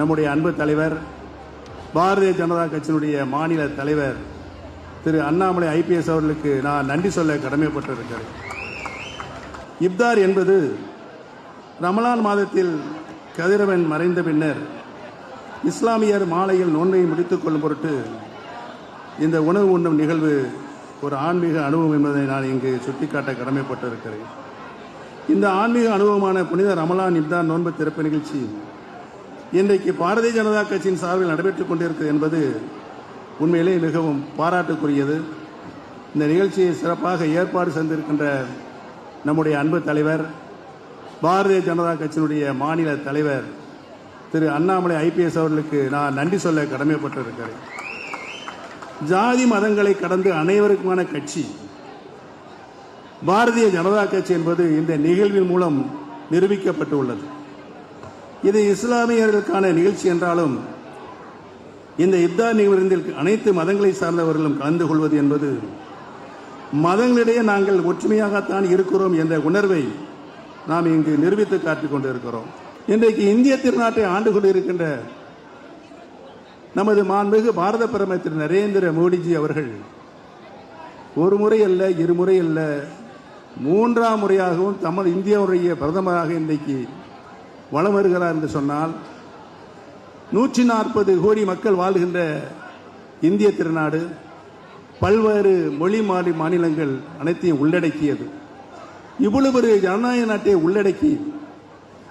நம்முடைய அன்பு தலைவர் பாரதிய ஜனதா கட்சியினுடைய மாநில தலைவர் திரு அண்ணாமலை ஐபிஎஸ் அவர்களுக்கு நான் நன்றி சொல்ல கடமைப்பட்டிருக்கிறேன். இப்தார் என்பது ரமலான் மாதத்தில் கதிரவன் மறைந்த பின்னர் இஸ்லாமியர் மாலையில் நோன்பை முடித்துக் கொள்ளும் பொருட்டு இந்த உணவு உண்ணும் நிகழ்வு ஒரு ஆன்மீக அனுபவம் என்பதை நான் இங்கு சுட்டிக்காட்ட கடமைப்பட்டிருக்கிறேன். இந்த ஆன்மீக அனுபவமான புனித ரமலான் இப்தார் நோன்பு திறப்பு நிகழ்ச்சி இன்றைக்கு பாரதிய ஜனதா கட்சியின் சார்பில் நடைபெற்றுக் கொண்டிருக்கிறது என்பது உண்மையிலே மிகவும் பாராட்டுக்குரியது. இந்த நிகழ்ச்சியை சிறப்பாக ஏற்பாடு செய்திருக்கின்ற நம்முடைய அன்பு தலைவர் பாரதிய ஜனதா கட்சியினுடைய மாநில தலைவர் திரு அண்ணாமலை ஐபிஎஸ் அவர்களுக்கு நான் நன்றி சொல்ல கடமைப்பட்டிருக்கிறேன். ஜாதி மதங்களை கடந்து அனைவருக்குமான கட்சி பாரதிய ஜனதா கட்சி என்பது இந்த நிகழ்வின் மூலம் நிரூபிக்கப்பட்டு உள்ளது இது இஸ்லாமியர்களுக்கான நிகழ்ச்சி என்றாலும் இந்த இப்தா நிகழ்ந்தில் அனைத்து மதங்களை சார்ந்தவர்களும் கலந்து கொள்வது என்பது மதங்களிடையே நாங்கள் ஒற்றுமையாகத்தான் இருக்கிறோம் என்ற உணர்வை நாம் இங்கு நிரூபித்து காட்டிக் கொண்டிருக்கிறோம். இன்றைக்கு இந்திய திருநாட்டை ஆண்டு கொண்டிருக்கின்ற நமது மாண்புமிகு பாரத பிரதமர் திரு நரேந்திர மோடிஜி அவர்கள் ஒரு முறை அல்ல இருமுறை அல்ல மூன்றாம் முறையாகவும் தமிழ் இந்தியாவுடைய பிரதமராக இன்றைக்கு வளம் வருகிறார் என்று சொன்னால் நூற்றி நாற்பது கோடி மக்கள் வாழ்கின்ற இந்திய திருநாடு பல்வேறு மொழி மாறி மாநிலங்கள் அனைத்தையும் உள்ளடக்கியது. இவ்வளவு ஒரு ஜனநாயக நாட்டை உள்ளடக்கி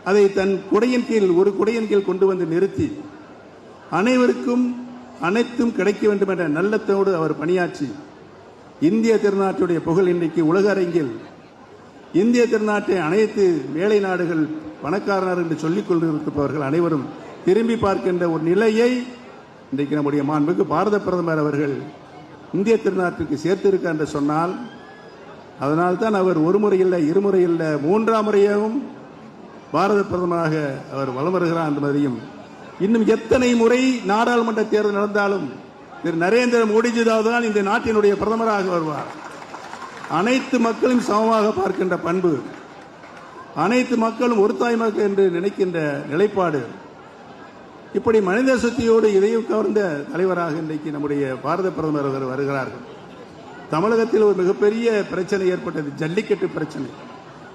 அதை தன் குடையின் கீழ் ஒரு குடையின் கீழ் கொண்டு வந்து நிறுத்தி அனைவருக்கும் அனைத்தும் கிடைக்க வேண்டும் என்ற நல்லத்தோடு அவர் பணியாற்றி இந்திய திருநாட்டுடைய புகழ் இன்றைக்கு உலக அரங்கில் இந்திய திருநாட்டை அனைத்து வேலை நாடுகள் பணக்காரர் என்று சொல்லிக் கொண்டிருப்பவர்கள் அனைவரும் திரும்பி பார்க்கின்ற ஒரு நிலையை இன்றைக்கு நம்முடைய மாண்புக்கு பாரத பிரதமர் அவர்கள் இந்திய திருநாட்டிற்கு சேர்த்திருக்கார் என்று சொன்னால் அதனால்தான் அவர் ஒரு முறை இல்லை இருமுறை இல்லை மூன்றாம் முறையாகவும் பாரத பிரதமராக அவர் வலம் வருகிறார் என்பதையும் இன்னும் எத்தனை முறை நாடாளுமன்ற தேர்தல் நடந்தாலும் திரு நரேந்திர மோடிஜி தான் இந்த நாட்டினுடைய பிரதமராக வருவார். அனைத்து மக்களும் சமமாக பார்க்கின்ற பண்பு அனைத்து மக்களும் ஒரு தாய் மக்கள் என்று நினைக்கின்ற நிலைப்பாடு. இப்படி மனித சக்தியோடு இதையும் கவர்ந்த தலைவராக இன்றைக்கு நம்முடைய பாரத பிரதமர் அவர் வருகிறார்கள். தமிழகத்தில் ஒரு மிகப்பெரிய பிரச்சனை ஏற்பட்டது ஜல்லிக்கட்டு பிரச்சனை.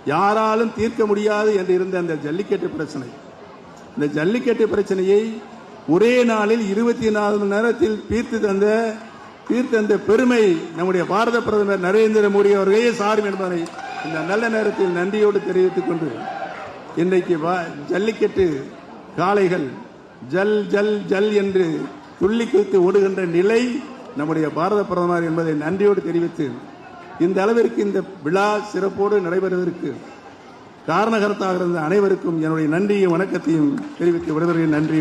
யாராலும் தீர்க்க முடியாது என்று இருந்த அந்த ஜல்லிக்கட்டு பிரச்சனை. இந்த ஜல்லிக்கட்டு பிரச்சனையை ஒரே நாளில் இருபத்தி நாலு மணி நேரத்தில் தீர்த்து தந்த தீர்த்து தந்த பெருமை நம்முடைய பாரத பிரதமர் நரேந்திர மோடி அவர்களே சாரும் என்பதை இந்த நல்ல நேரத்தில் நன்றியோடு தெரிவித்துக் கொண்டு இன்றைக்கு வா- ஜல்லிக்கட்டு காளைகள் ஜல் ஜல் ஜல் என்று துள்ளி குதித்து ஓடுகின்ற நிலை நம்முடைய பாரத பிரதமர் என்பதை நன்றியோடு தெரிவித்து இந்த அளவிற்கு இந்த விழா சிறப்போடு நடைபெறுவதற்கு காரணகர்த்தாக இருந்த அனைவருக்கும் என்னுடைய நன்றியும் வணக்கத்தையும் தெரிவித்து விடுவதையும் நன்றி